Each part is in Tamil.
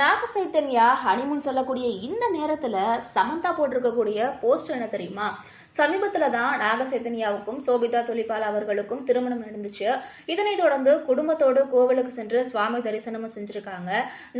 நாக சைத்தன்யா ஹனிமூன் சொல்லக்கூடிய இந்த நேரத்துல சமந்தா போட்டிருக்கக்கூடிய போஸ்ட் என்ன தெரியுமா? சமீபத்துல தான் நாக சைத்தன்யாவுக்கும் சோபிதா தொலிபால் அவர்களுக்கும் திருமணம் நடந்துச்சு. இதனை தொடர்ந்து குடும்பத்தோடு கோவிலுக்கு சென்று சுவாமி தரிசனமும் செஞ்சிருக்காங்க.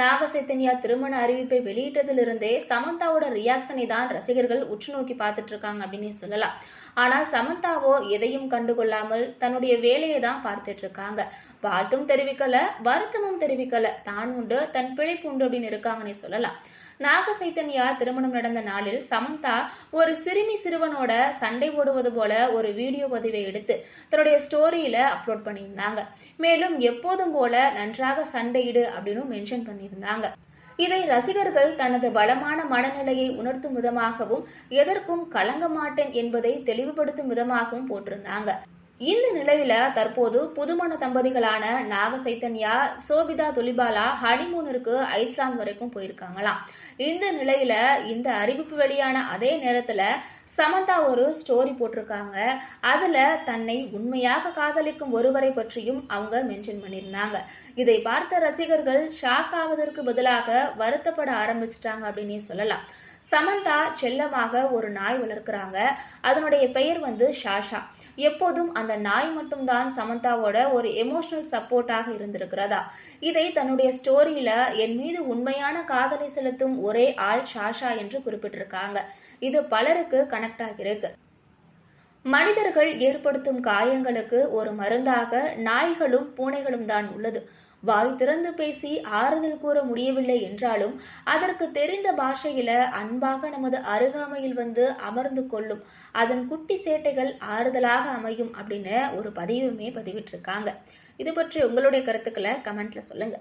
நாக சைத்தன்யா திருமண அறிவிப்பை வெளியிட்டதிலிருந்தே சமந்தாவோட ரியாக்ஷனை தான் ரசிகர்கள் உற்று நோக்கி பார்த்துட்டு இருக்காங்க அப்படின்னு சொல்லலாம். ஆனால் சமந்தாவோ எதையும் கண்டுகொள்ளாமல் தன்னுடைய வேலையை தான் பார்த்துட்டு இருக்காங்க வாழ்த்தும் தெரிவிக்கல வருத்தமும் தெரிவிக்கல. தான் உண்டு தன் பிழைப்பு உண்டு அப்படின்னு இருக்காங்கன்னு சொல்லலாம். நாக சைத்தன்யா திருமணம் நடந்த நாளில் சமந்தா ஒரு சிறுமி சிறுவனோட சண்டை போடுவது போல ஒரு வீடியோ பதிவை எடுத்து தன்னுடைய ஸ்டோரியில அப்லோட் பண்ணியிருந்தாங்க. மேலும் எப்போதும் போல நன்றாக சண்டையிடு அப்படின்னு மென்ஷன் பண்ணியிருந்தாங்க. இதை ரசிகர்கள் தனது பலமான மனநிலையை உணர்த்தும் விதமாகவும் எதற்கும் கலங்க மாட்டேன் என்பதை தெளிவுபடுத்தும் விதமாகவும் போட்டிருந்தாங்க. இந்த நிலையில தற்போது புதுமண தம்பதிகளான நாக சைத்தன்யா சோபிதா துலிபாலா ஹனிமூனிற்கு ஐஸ்லாந்து வரைக்கும் போயிருக்காங்களாம். இந்த நிலையில இந்த அறிவிப்பு வெளியான அதே நேரத்துல சமந்தா ஒரு ஸ்டோரி போட்டிருக்காங்க. அதுல தன்னை உண்மையாக காதலிக்கும் ஒருவரை பற்றியும் அவங்க மென்ஷன் பண்ணியிருந்தாங்க. இதை பார்த்த ரசிகர்கள் ஷாக் ஆவதற்கு பதிலாக வருத்தப்பட ஆரம்பிச்சிட்டாங்க அப்படின்னே சொல்லலாம். சமந்தா செல்லமாக ஒரு நாய் வளர்க்குறாங்க. அதனுடைய பெயர் வந்து ஷாஷா. எப்போதும் அந்த நாய் மட்டும்தான் சமந்தாவோட ஒரு எமோஷனல் சப்போர்ட்டாக இருந்திருக்கிறதா? இதை தன்னுடைய ஸ்டோரியில என் மீது உண்மையான காதலை செலுத்தும் ஒரே ஆள் ஷாஷா என்று குறிப்பிட்டிருக்காங்க. இது பலருக்கு கனெக்ட் ஆகியிருக்கு. மனிதர்கள் ஏற்படுத்தும் காயங்களுக்கு ஒரு மருந்தாக நாய்களும் பூனைகளும் தான் உள்ளது. வாய் திறந்து பேசி ஆறுதல் கூற முடியவில்லை என்றாலும் அதற்கு தெரிந்த பாஷையில அன்பாக நமது அருகாமையில் வந்து அமர்ந்து கொள்ளும். அதன் குட்டி சேட்டைகள் ஆறுதலாக அமையும் அப்படின்னு ஒரு பதிவுமே பதிவிட்டிருக்காங்க. இது பற்றி உங்களுடைய கருத்துக்களை கமெண்ட்ல சொல்லுங்க.